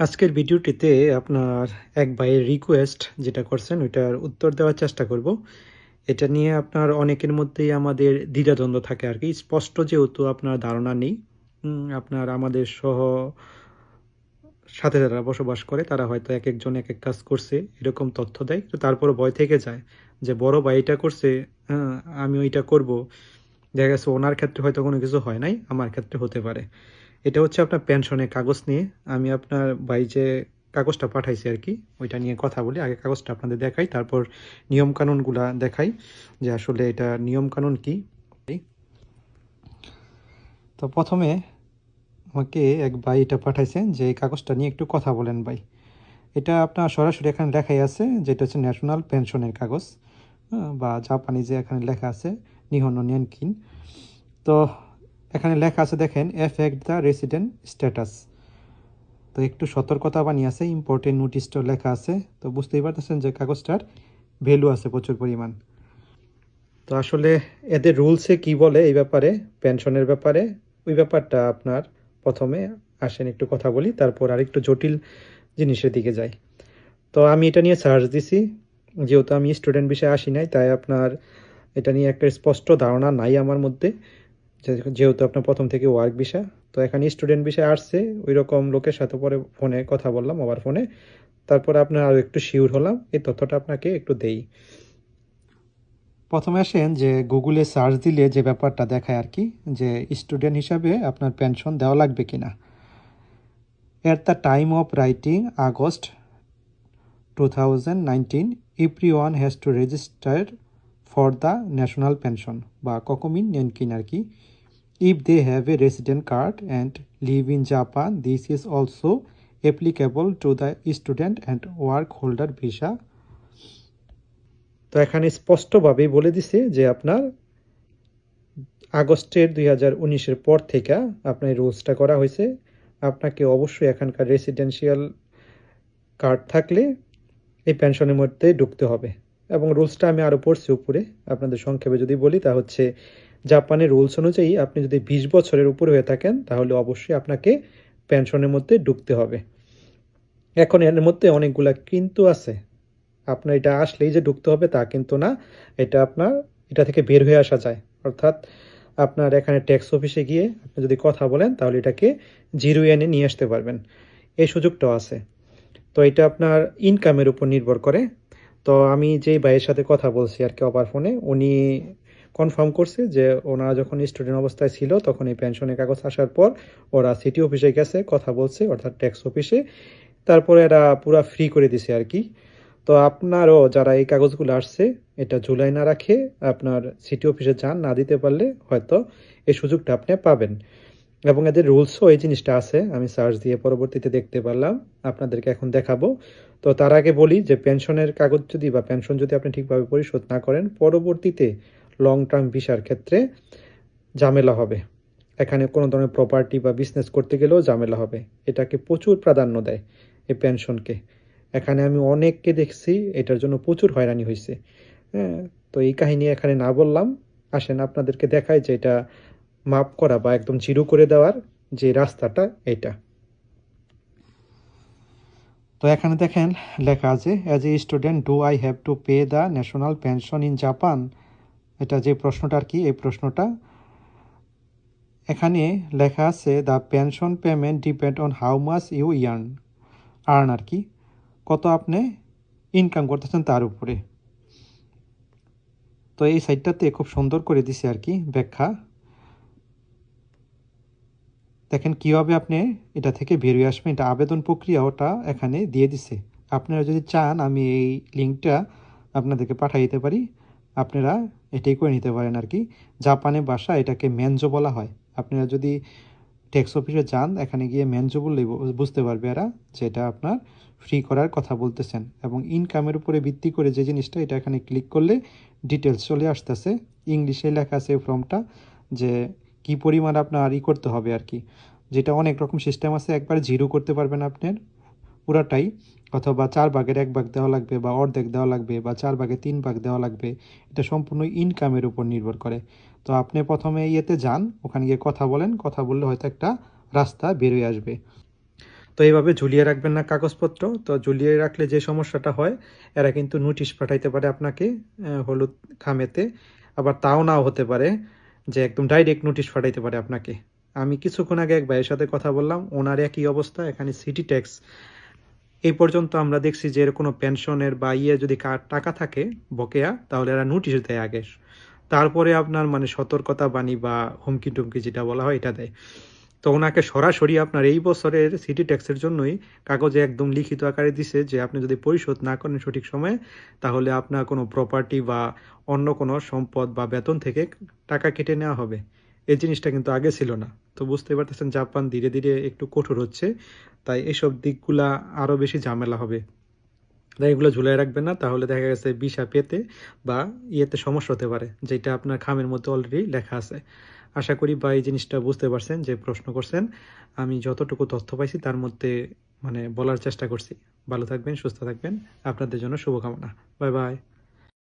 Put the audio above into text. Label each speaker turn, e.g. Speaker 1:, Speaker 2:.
Speaker 1: আজকের ভিডিওটিতে আপনার এক ভাইয়ের রিকোয়েস্ট যেটা করছেন, ওইটার উত্তর দেওয়ার চেষ্টা করব। এটা নিয়ে আপনার অনেকের মধ্যেই আমাদের দ্বিধাদ্বন্দ্ব থাকে আর কি। স্পষ্ট যেহেতু আপনার ধারণা নেই আপনার আমাদের সহ সাথে যারা বসবাস করে, তারা হয়তো এক একজন এক এক কাজ করছে, এরকম তথ্য দেয়। তো তারপরও ভয় থেকে যায় যে, বড় ভাই এটা করছে হ্যাঁ আমি ওইটা করব। দেখা গেছে ওনার ক্ষেত্রে হয়তো কোনো কিছু হয় নাই, আমার ক্ষেত্রে হতে পারে। এটা হচ্ছে আপনার পেনশনের কাগজ নিয়ে আমি আপনার ভাই যে কাগজটা পাঠাইছি আর কি ওইটা নিয়ে কথা বলি। আগে কাগজটা আপনাদের দেখাই তারপর নিয়ম কানুনগুলা দেখাই যে আসলে এটা নিয়ম কানুন কি। তো প্রথমে আমাকে এক ভাই এটা পাঠাইছেন যে এই কাগজটা নিয়ে একটু কথা বলেন ভাই। এটা আপনার সরাসরি এখানে লেখাই আছে যেটা হচ্ছে ন্যাশনাল পেনশনের কাগজ হ্যাঁ, বা জাপানি যে এখানে লেখা আছে নিহন নিয়নকিন তো এখানে লেখা আছে, দেখেন এফেক্ট দ্য রেসিডেন্ট স্ট্যাটাস তো একটু সতর্কতা বানিয়ে আছে ইম্পর্টেন্ট নোটিশটা লেখা আছে। তো বুঝতেই পারতেছেন যে কাগজটার ভ্যালু আছে প্রচুর পরিমাণ। তো আসলে এদের রুলসে কি বলে এই ব্যাপারে পেনশনের ব্যাপারে, ওই ব্যাপারটা আপনার প্রথমে আসেন, একটু কথা বলি, তারপর আরেকটু জটিল জিনিসের দিকে যাই। তো আমি এটা নিয়ে সার্চ দিছি, যেহেতু আমি স্টুডেন্ট বিষয়ে আসি নাই, তাই আপনার এটা নিয়ে একটা স্পষ্ট ধারণা নাই আমার মধ্যে। যেহেতু আপনার প্রথম থেকে ওয়ার্ক বিষয় তো এখানে স্টুডেন্ট বিষয়ে আসছে ওই রকম লোকের সাথে পরে ফোনে কথা বললাম আবার ফোনে তারপরে আপনার আরও একটু শিওর হলাম, এই তথ্যটা আপনাকে একটু দেই। প্রথমে আসেন যে গুগলে সার্চ দিলে যে ব্যাপারটা দেখায় আর কি, যে স্টুডেন্ট হিসাবে আপনার পেনশন দেওয়া লাগবে কি না at the time of writing August two thousand nineteen every one has to register for the national pension বা ককমিন নেনকিন আর কি। If they have a resident card and live in Japan this is also applicable to the student and work holder visa তো এখানে স্পষ্টভাবেই বলে দিছে যে আপনার আগস্টের দুই হাজার উনিশের পর থেকে আপনার রুলসটা করা হয়েছে। আপনাকে অবশ্যই এখানকার রেসিডেন্সিয়াল কার্ড থাকলে এই পেনশনের মধ্যে ঢুকতে হবে। এবং রুলসটা আমি আরও পড়ছি উপরে আপনাদের সংক্ষেপে যদি বলি, তা হচ্ছে জাপানের রুলস অনুযায়ী আপনি যদি বিশ বছরের উপরে হয়ে থাকেন, তাহলে অবশ্যই আপনাকে পেনশনের মধ্যে ঢুকতে হবে। এখন এর মধ্যে অনেকগুলা কিন্তু আছে। আপনার এটা আসলেই যে ঢুকতে হবে তা কিন্তু না, এটা আপনার, এটা থেকে বের হয়ে আসা যায়। অর্থাৎ আপনার এখানে ট্যাক্স অফিসে গিয়ে আপনি যদি কথা বলেন, তাহলে এটাকে জিরো এনে নিয়ে আসতে পারবেন। এই সুযোগটাও আছে। তো এটা আপনার ইনকামের উপর নির্ভর করে। তো আমি যেই ভাইয়ের সাথে কথা বলছি আর কি অপার ফোনে, উনি কনফার্ম করছে যে ওনারা যখন স্টুডেন্ট অবস্থায় ছিল তখন এই পেনশনের কাগজ আসার পর ওরা সিটি অফিসে গেছে কথা বলছে, অর্থাৎ ট্যাক্স অফিসে তারপরে এরা পুরা ফ্রি করে দিছে আর কি। তো আপনারও যারা এই কাগজগুলো আসছে, এটা জুলাই না রাখে আপনার সিটি অফিসে যান, না দিতে পারলে হয়তো এই সুযোগটা আপনি পাবেন। এবং এদের রুলসও এই জিনিসটা আছে, আমি সার্চ দিয়ে পরবর্তীতে দেখতে পারলাম, আপনাদেরকে এখন দেখাবো। তো তার আগে বলি যে পেনশনের কাগজ যদি বা পেনশন যদি আপনি ঠিকভাবে পরিশোধ না করেন, পরবর্তীতে লং টার্ম ভিসার ক্ষেত্রে ঝামেলা হবে। এখানে কোনো ধরনের প্রপার্টি বা বিজনেস করতে গেলেও ঝামেলা হবে। এটাকে প্রচুর প্রাধান্য দেয় এই পেনশনকে এখানে আমি অনেককে দেখছি, এটার জন্য প্রচুর হয়রানি হয়েছে হ্যাঁ তো এই কাহিনী এখানে না বললাম। আসেন আপনাদেরকে দেখায় যে এটা মাপ করা বা একদম জিরো করে দেওয়ার যে রাস্তাটা এটা। তো এখানে দেখেন লেখা আছে as a student do I have to pay the national pension in Japan এটা যে প্রশ্নটা আর কি, এই প্রশ্নটা। এখানে লেখা আছে the pension payment depend on how much you yearn earn আর কি, কত আপনি ইনকাম করতেছেন তার উপরে? তো এই সাইডটাতে খুব সুন্দর করে দিছে আর কি ব্যাখ্যা। দেখেন কীভাবে আপনি এটা থেকে বেরিয়ে আসবেন, এটা আবেদন প্রক্রিয়া ওটা এখানে দিয়ে দিছে। আপনারা যদি চান, আমি এই লিঙ্কটা আপনাদেরকে পাঠিয়ে দিতে পারি। আপনারা এটাই করে নিতে পারেন আর কি। জাপানে বাসা এটাকে মেনজো বলা হয়। আপনারা যদি ট্যাক্স অফিসে যান, এখানে গিয়ে মেনজো বললেই বুঝতে পারবে এরা যে এটা আপনার ফ্রি করার কথা বলতেছেন। এবং ইনকামের উপরে ভিত্তি করে যে জিনিসটা, এটা এখানে ক্লিক করলে ডিটেলস চলে আসতেছে। ইংলিশে লেখা আছে ফর্মটা যে কি পরিমাণ আপনার ই করতে হবে আর কি? যেটা অনেক রকম সিস্টেম আছে, একবার জিরো করতে পারবেন আপনার পুরাটাই। অথবা চার ভাগের এক ভাগ দেওয়া লাগবে বা অর্ধেক দেওয়া লাগবে বা চার ভাগে তিন ভাগ দেওয়া লাগবে। এটা সম্পূর্ণ ইনকামের উপর নির্ভর করে। তো আপনি প্রথমে ইয়েতে যান, ওখানে গিয়ে কথা বলেন। কথা বললে হয়তো একটা রাস্তা বেরোয় আসবে। তো তো এইভাবে ঝুলিয়ে রাখবেন না কাগজপত্র। তো ঝুলিয়ে রাখলে যে সমস্যাটা হয়, এরা কিন্তু নোটিশ পাঠাইতে পারে আপনাকে হলুদ খামেতে। আবার তাও নাও হতে পারে। যে একদম ডাইরেক্ট নোটিশ পাঠাইতে পারে আপনাকে। আমি কিছুক্ষণ আগে এক ভাইয়ের সাথে কথা বললাম, ওনার একই অবস্থা, এখানে সিটি ট্যাক্স এই পর্যন্ত আমরা দেখছি যে এর কোনো পেনশনের বা ইয়ে যদি টাকা থাকে বকেয়া, তাহলে এরা নোটিশ দেয় আগে। তারপরে আপনার মানে সতর্কতা বাণী বা হুমকি টুমকি যেটা বলা হয়, এটা দেয়। তো ওনাকে সরাসরি আপনার এই বছরের সিটি ট্যাক্সের জন্যই কাগজে একদম লিখিত আকারে দিছে যে আপনি যদি পরিশোধ না করেন সঠিক সময়ে, তাহলে আপনার কোনো প্রপার্টি বা অন্য কোনো সম্পদ বা বেতন থেকে টাকা কেটে নেওয়া হবে। এই জিনিসটা কিন্তু আগে ছিল না। তো বুঝতে পারতেছেন জাপান ধীরে ধীরে একটু কঠোর হচ্ছে, তাই এসব দিকগুলা আরও বেশি ঝামেলা হবে। তাই এগুলো ঝুলাই রাখবেন না, তাহলে দেখা গেছে বিষা পেতে বা ইয়েতে সমস্যা হতে পারে, যেটা আপনার খামের মধ্যে অলরেডি লেখা আছে। আশা করি বা এই জিনিসটা বুঝতে পারছেন যে প্রশ্ন করছেন। আমি যতটুকু তথ্য পাইছি তার মধ্যে মানে বলার চেষ্টা করছি। ভালো থাকবেন, সুস্থ থাকবেন। আপনাদের জন্য শুভকামনা। Bye bye.